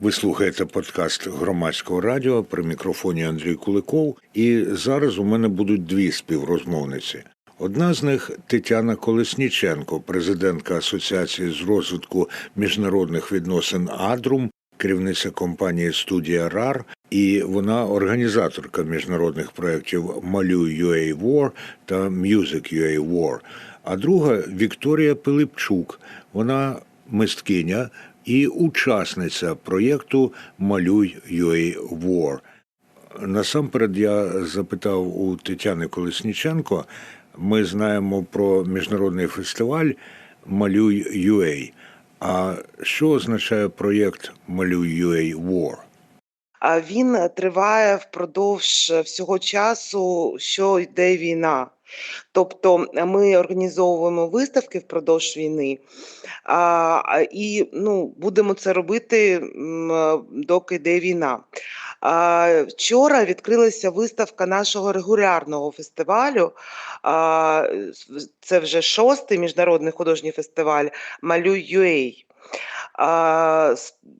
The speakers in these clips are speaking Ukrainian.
Ви слухаєте подкаст громадського радіо при мікрофоні Андрій Куликов. І зараз у мене будуть дві співрозмовниці. Одна з них Тетяна Колесніченко, президентка Асоціації з розвитку міжнародних відносин Адрум, керівниця компанії Студія РАР, і вона організаторка міжнародних проєктів Малюй UA War та Music UA War. А друга Вікторія Пилипчук. Вона мисткиня і учасниця проєкту Малюй UA War. Насамперед я запитав у Тетяни Колесніченко. Ми знаємо про міжнародний фестиваль Малюй UA. А що означає проєкт Малюй UA War? А він триває впродовж всього часу, що йде війна. Тобто ми організовуємо виставки впродовж війни, а, і ну, будемо це робити, е, доки йде війна. А, вчора відкрилася виставка нашого регулярного фестивалю. А, це вже шостий міжнародний художній фестиваль Малюй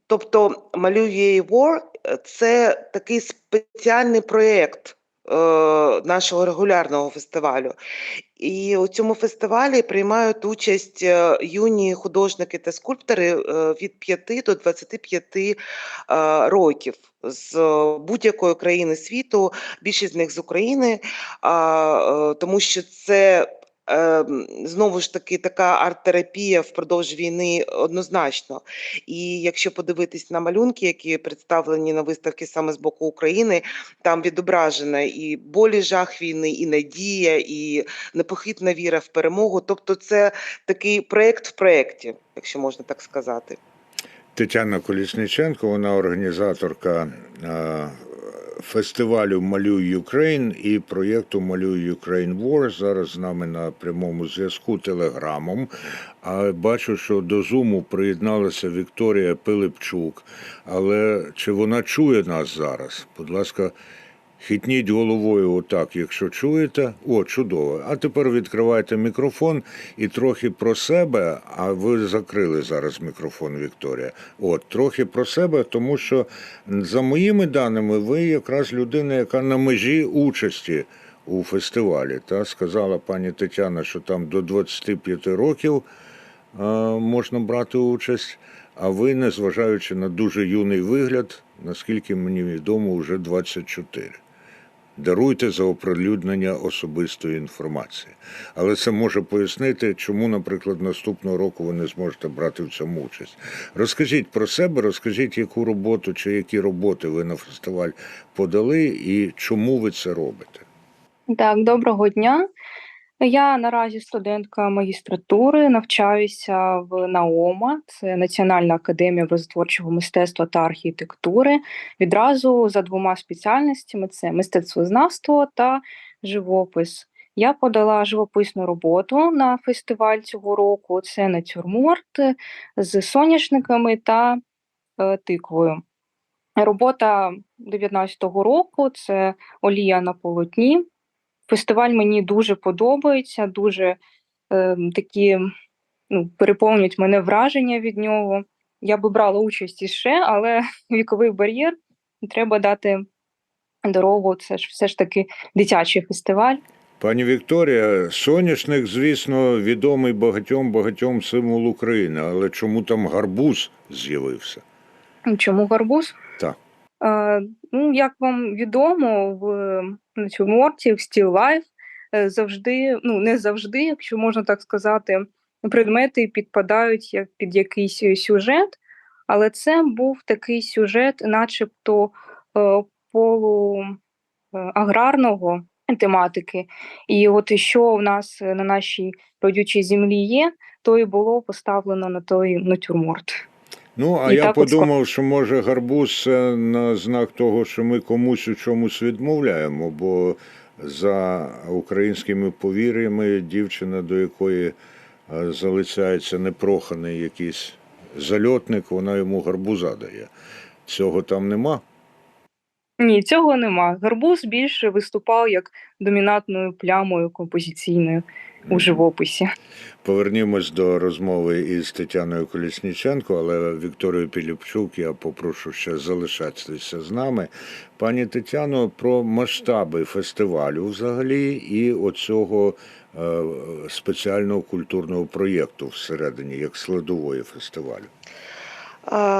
тобто Малюй UA War – це такий спеціальний проєкт е, нашого регулярного фестивалю. І у цьому фестивалі приймають участь е, юні художники та скульптори е, від 5 до 25 е, років з е, будь-якої країни світу, більшість з них з України, е, тому що це знову ж таки така арт-терапія впродовж війни однозначно. І якщо подивитись на малюнки, які представлені на виставці саме з боку України, там відображена і боль, і жах війни, і надія, і непохитна віра в перемогу. Тобто, це такий проєкт в проєкті, якщо можна так сказати. Тетяна Колісниченко, вона організаторка е, фестивалю Малюй Юкрейн і проєкту Малюй Юкрейн Вор. Зараз з нами на прямому зв'язку телеграмом. А бачу, що до Зуму приєдналася Вікторія Пилипчук. Але чи вона чує нас зараз? Будь ласка, Хитніть головою отак, якщо чуєте. О, чудово. А тепер відкривайте мікрофон і трохи про себе. А ви закрили зараз мікрофон, Вікторія. От, трохи про себе, тому що за моїми даними, ви якраз людина, яка на межі участі у фестивалі. Та сказала пані Тетяна, що там до 25 років е, можна брати участь. А ви, незважаючи на дуже юний вигляд, наскільки мені відомо, вже 24. Даруйте за оприлюднення особистої інформації. Але це може пояснити, чому, наприклад, наступного року ви не зможете брати в цьому участь. Розкажіть про себе, розкажіть, яку роботу чи які роботи ви на фестиваль подали і чому ви це робите. Так, доброго дня. Я наразі студентка магістратури, навчаюся в НАОМА, це Національна академія образотворчого мистецтва та архітектури. Відразу за двома спеціальностями: це мистецтвознавство та живопис. Я подала живописну роботу на фестиваль цього року. Це натюрморт з соняшниками та е, тиквою. Робота 19-го року це олія на полотні. Фестиваль мені дуже подобається, дуже е, такі ну, переповнюють мене враження від нього. Я би брала участь іще, але віковий бар'єр треба дати дорогу. Це ж все ж таки дитячий фестиваль. Пані Вікторія, соняшник, звісно, відомий багатьом багатьом символ України, але чому там гарбуз з'явився? Чому гарбуз? Е, ну, як вам відомо, в натюрморті, в Life е, завжди, ну не завжди, якщо можна так сказати, предмети підпадають як під якийсь сюжет, але це був такий сюжет, начебто е, полу е, аграрного тематики. І от що в нас на нашій родючій землі є, то і було поставлено на той натюрморт. Ну, а І я так от подумав, що може гарбуз це на знак того, що ми комусь у чомусь відмовляємо, бо за українськими повір'ями дівчина, до якої е, залицяється непроханий якийсь зальотник, вона йому гарбуза дає. Цього там нема. Ні, цього нема. Гарбуз більше виступав як домінантною плямою композиційною. у живописі. Повернімось до розмови із Тетяною Колісніченко, але Вікторію Піліпчук я попрошу ще залишатися з нами. Пані Тетяно, про масштаби фестивалю взагалі і оцього е, спеціального культурного проєкту всередині, як складової фестивалю.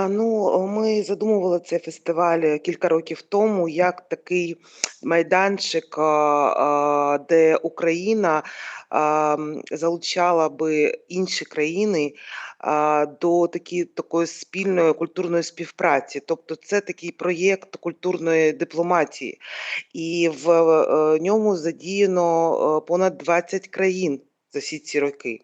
Ну, ми задумували цей фестиваль кілька років тому як такий майданчик, де Україна залучала би інші країни до такі, такої спільної культурної співпраці. Тобто, це такий проєкт культурної дипломатії, і в ньому задіяно е, понад 20 країн за всі ці роки.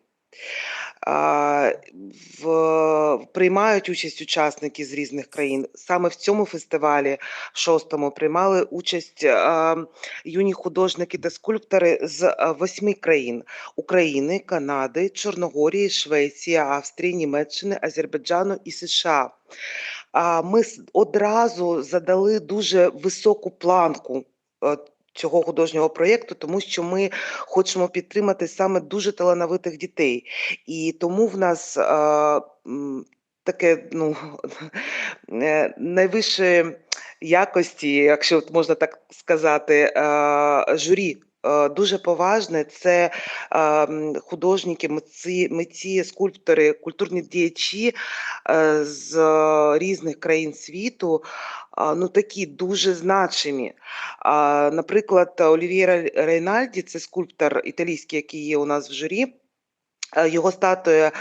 В, приймають участь учасники з різних країн. Саме в цьому фестивалі, шостому, приймали участь юні художники та скульптори з восьми країн: України, Канади, Чорногорії, Швеції, Австрії, Німеччини, Азербайджану і США. Ми одразу задали дуже високу планку. Е, Цього художнього проєкту, тому що ми хочемо підтримати саме дуже талановитих дітей. І тому в нас е, таке ну, найвище якості, якщо можна так сказати, журі. Е, Дуже поважне це художники, митці, митці, скульптори, культурні діячі е, з е, різних країн світу, ну такі дуже значимі. Наприклад, Олівіє Рейнальді, це скульптор італійський, який є у нас в журі. Е, Його статуя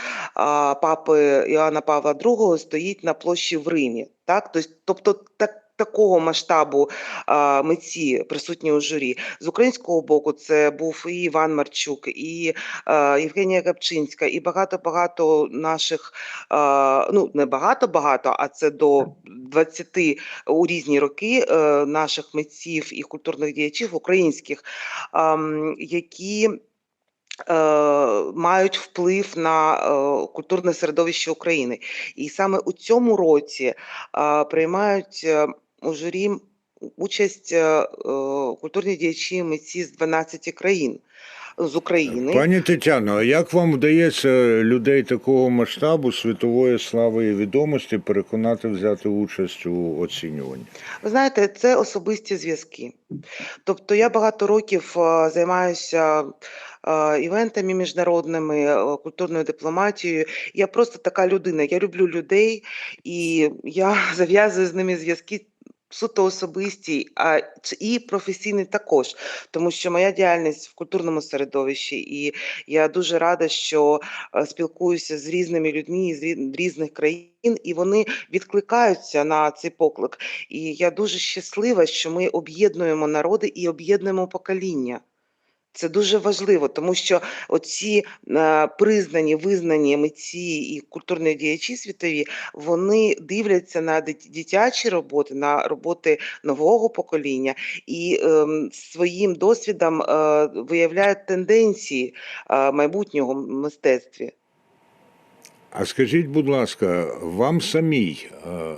папи Іоанна Павла II стоїть на площі в Римі. Так? Тобто так, такого масштабу а, митці присутні у журі. З українського боку це був і Іван Марчук, і а, Євгенія Капчинська, і багато-багато наших, а, ну не багато-багато, а це до 20 у різні роки е, наших митців і культурних діячів українських, ам, які е, мають вплив на е, культурне середовище України. І саме у цьому році приймають у журі участь е, е, культурні діячі митці з 12 країн. З України Пані Тетяно, а як вам вдається людей такого масштабу світової слави і відомості переконати взяти участь у оцінюванні? Ви знаєте, це особисті зв'язки. Тобто я багато років е, займаюся е, івентами міжнародними, е, культурною дипломатією. Я просто така людина. Я люблю людей і я зав'язую з ними зв'язки. Суто особистій, а і професійний також, тому що моя діяльність в культурному середовищі, і я дуже рада, що е, спілкуюся з різними людьми з різних країн, і вони відкликаються на цей поклик. І я дуже щаслива, що ми об'єднуємо народи і об'єднуємо покоління. Це дуже важливо, тому що оці е, признані, визнані митці і культурні діячі світові, вони дивляться на дит- дитячі роботи, на роботи нового покоління і ем, своїм досвідом е, виявляють тенденції е, майбутнього мистецтві. А скажіть, будь ласка, вам самій, е,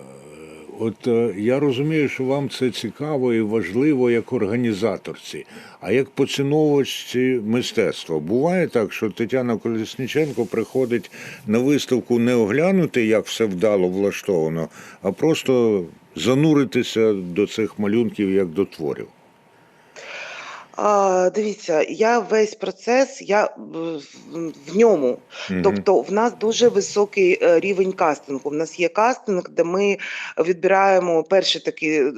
от е, я розумію, що вам це цікаво і важливо як організаторці, а як поціновувачці мистецтва. Буває так, що Тетяна Колесніченко приходить на виставку не оглянути, як все вдало влаштовано, а просто зануритися до цих малюнків як до творів. А, дивіться, я весь процес, я в, в- ньому. Мгм. Тобто в нас дуже високий е, рівень кастингу. В нас є кастинг, де ми відбираємо перший такий е,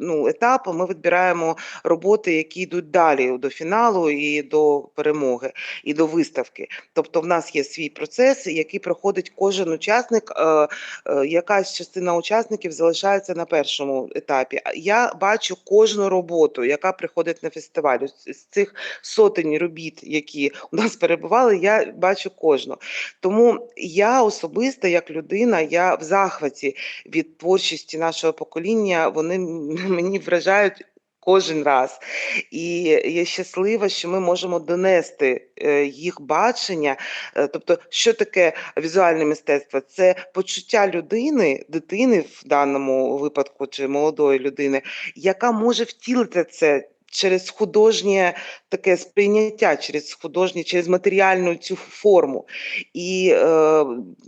ну, етап. Ми відбираємо роботи, які йдуть далі до фіналу і до перемоги, і до виставки. Тобто, в нас є свій процес, який проходить кожен учасник. е, Якась частина учасників залишається на першому етапі. Я бачу кожну роботу, яка приходить на фестиваль. З з цих сотень робіт, які у нас перебували, я бачу кожну. Тому я особисто, як людина, я в захваті від творчості нашого покоління. Вони мені вражають. Кожен раз, і я щаслива, що ми можемо донести е, їх бачення. Е, Тобто, що таке візуальне мистецтво? Це почуття людини, дитини в даному випадку чи молодої людини, яка може втілити це через художнє таке сприйняття, через художнє, через матеріальну цю форму. І е,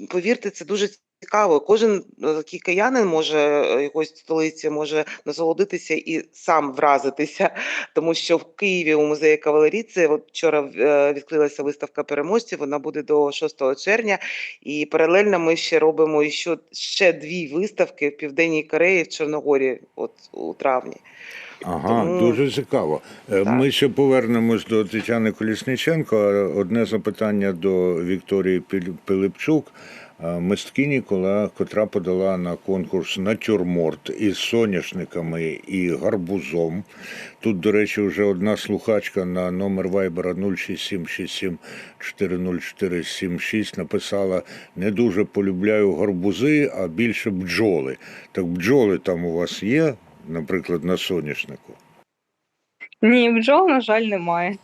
повірте, це дуже цікаво. Кожен е, киянин може е, якоїсь столиці може насолодитися і сам вразитися, тому що в Києві у музеї кавалеріці от вчора е, відкрилася виставка переможців. Вона буде до 6 червня. І паралельно ми ще робимо ще, ще дві виставки в Південній Кореї в Чорногорії, от у травні. Ага, Тому- дуже цікаво. Е, Так. Ми ще повернемось до Тетяни Колісниченко. Одне запитання до Вікторії Пилипчук, е, мисткині, кола- котра подала на конкурс натюрморт із соняшниками і гарбузом. Тут, до речі, вже одна слухачка на номер вайбера 06767400476 написала: не дуже полюбляю гарбузи, а більше бджоли. Так бджоли там у вас є, наприклад, на соняшнику? Ні, бджол, на жаль, немає.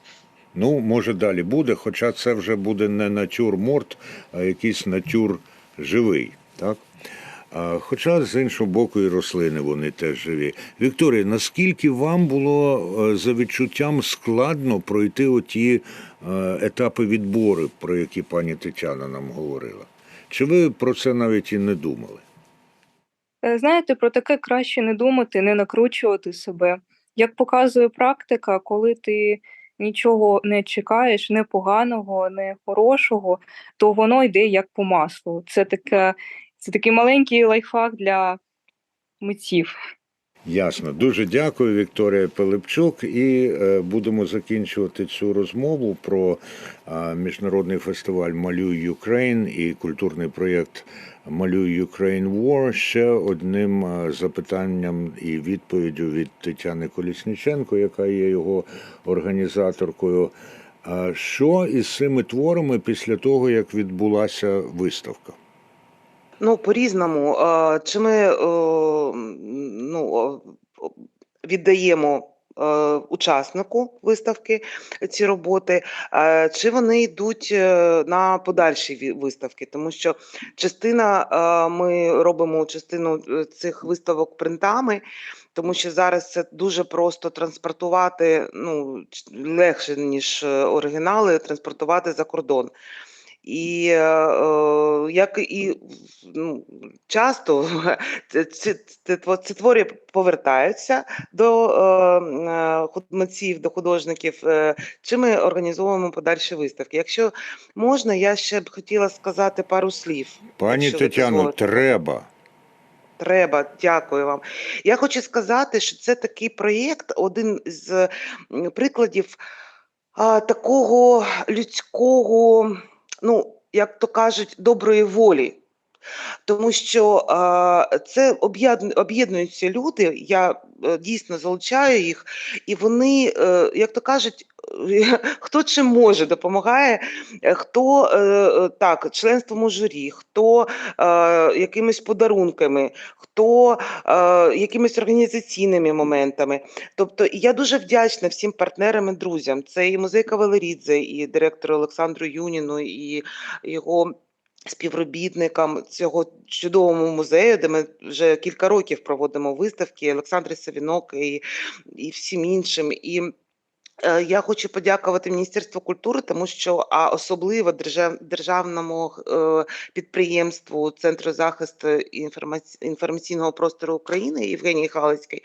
Ну, може, далі буде, хоча це вже буде не натюрморт, а якийсь натюр живий. Так? Хоча з іншого боку, і рослини вони теж живі. Вікторія, наскільки вам було е, за відчуттям складно пройти оті е, етапи відбору, про які пані Тетяна нам говорила? Чи ви про це навіть і не думали? Е, Знаєте, про таке краще не думати, не накручувати себе. Як показує практика, коли ти нічого не чекаєш, не поганого, не хорошого, то воно йде як по маслу. Це таке, це такий маленький лайфхак для митців. Ясно. Дуже дякую, Вікторія Пилипчук. І е, будемо закінчувати цю розмову про міжнародний фестиваль Малюй Юкрейн і культурний проєкт Малюй Юкрейн War ще одним запитанням і відповіддю від Тетяни Колісніченко, яка є його організаторкою. Що із цими творами після того, як відбулася виставка? Ну, по-різному. Е, Чи ми е, ну, віддаємо е, учаснику виставки ці роботи, чи вони йдуть на подальші виставки? Тому що частина ми робимо частину цих виставок принтами. Тому що зараз це дуже просто транспортувати, ну легше ніж оригінали, транспортувати за кордон. І е, е, як і ну, часто ці, ці, твори повертаються до е, е, митців, до художників, чи ми організовуємо подальші виставки. Якщо можна, я ще б хотіла сказати пару слів. Пані Тетяно, треба. Треба, дякую вам. Я хочу сказати, що це такий проєкт, один з прикладів а, такого людського, ну, як то кажуть, доброї волі. Тому що це об'єднуються люди, я е, дійсно залучаю їх, і вони, е, як то кажуть, хто чим може допомагає, хто е, так, членством у журі, хто якимись подарунками, хто якимись організаційними моментами. Тобто я дуже вдячна всім партнерам і друзям. Це і музей Кавалерідзе, і директору Олександру Юніну, і його співробітникам цього чудового музею, де ми вже кілька років проводимо виставки, Олександр Савінок і, і всім іншим. І Я хочу подякувати Міністерству культури, тому що а особливо держав, державному е, підприємству Центру захисту інформаційного простору України Євгенії Галицької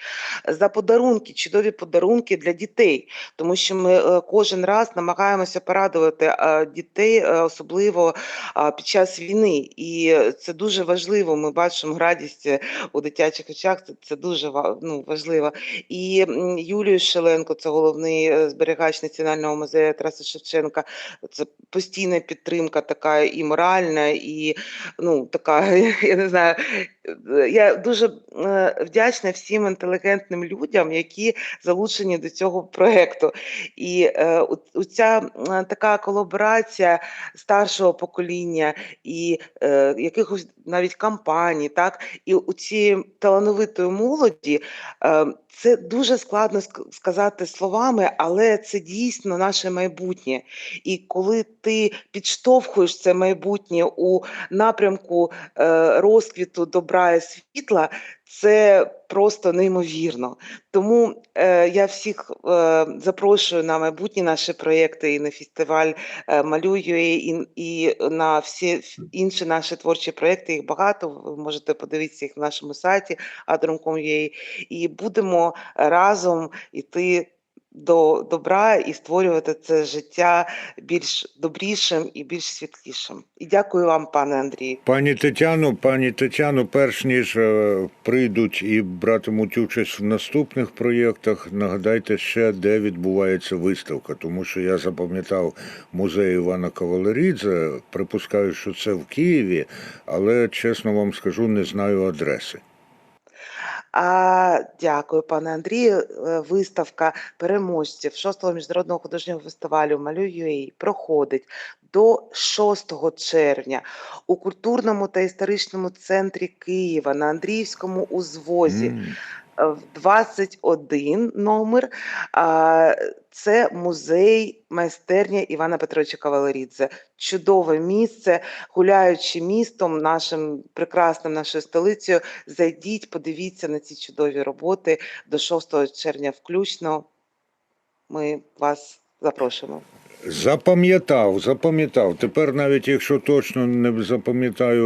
за подарунки, чудові подарунки для дітей, тому що ми е, кожен раз намагаємося порадувати е, дітей, е, особливо під час війни. І це дуже важливо. Ми бачимо радість е, у дитячих очах. Це, це дуже ну, важливо. І Юлію Шеленко, це головний е, зберігач Національного музею Тараса Шевченка. Це постійна підтримка, така і моральна, і ну така, я не знаю. Е, Я дуже е, вдячна всім інтелігентним людям, які залучені до цього проекту. І е, ця така колаборація старшого покоління і якихось навіть кампаній, так і у цієї талановитої молоді. Це дуже складно сказати словами, але це дійсно наше майбутнє. І коли ти підштовхуєш це майбутнє у напрямку розквіту добра. Добра світла це просто неймовірно. Тому е, я всіх е, запрошую на майбутні наші проєкти і на фестиваль е, Малюю і, і на всі інші наші творчі проєкти. Їх багато. Ви можете подивитися їх на нашому сайті adrom.com.ua. І будемо разом іти до добра і створювати це життя більш добрішим і більш світлішим. І дякую вам, пане Андрію. Пані Тетяно, пані Тетяно, перш ніж е, прийдуть і братимуть участь в наступних проєктах, нагадайте ще, де відбувається виставка, тому що я запам'ятав музей Івана Кавалерідзе. Припускаю, що це в Києві, але чесно вам скажу, не знаю адреси. А, дякую, пане Андрію. Е, Виставка переможців 6-го міжнародного художнього фестивалю Малюй.ua проходить до 6 червня у культурному та історичному центрі Києва на Андріївському узвозі. М. е, в 21 номер. Це музей майстерня Івана Петровича Кавалерідзе. Чудове місце, гуляючи містом, нашим прекрасним нашою столицею. Зайдіть, подивіться на ці чудові роботи до 6 червня включно. Ми вас запрошуємо. Запам'ятав, запам'ятав. Тепер, навіть якщо точно не запам'ятаю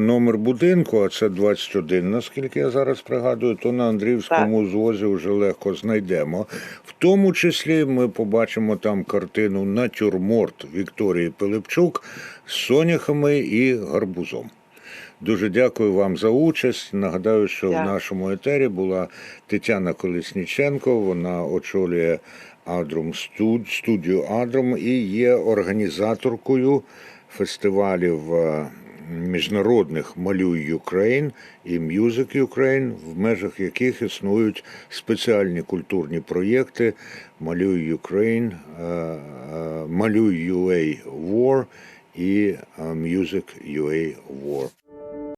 номер будинку, а це 21, наскільки я зараз пригадую, то на Андріївському звозі вже легко знайдемо. В тому числі ми побачимо там картину Натюрморт Вікторії Пилипчук з соняхами і гарбузом. Дуже дякую вам за участь. Нагадаю, що в нашому етері була Тетяна Колесніченко. Вона очолює Адрум студ, студію Адрум і є організаторкою фестивалів е, міжнародних Малюй Юкрейн і Music Ukraine, в межах яких існують спеціальні культурні проєкти Малюй Юкрейн, е, е, Малюй UA War і Music UA War.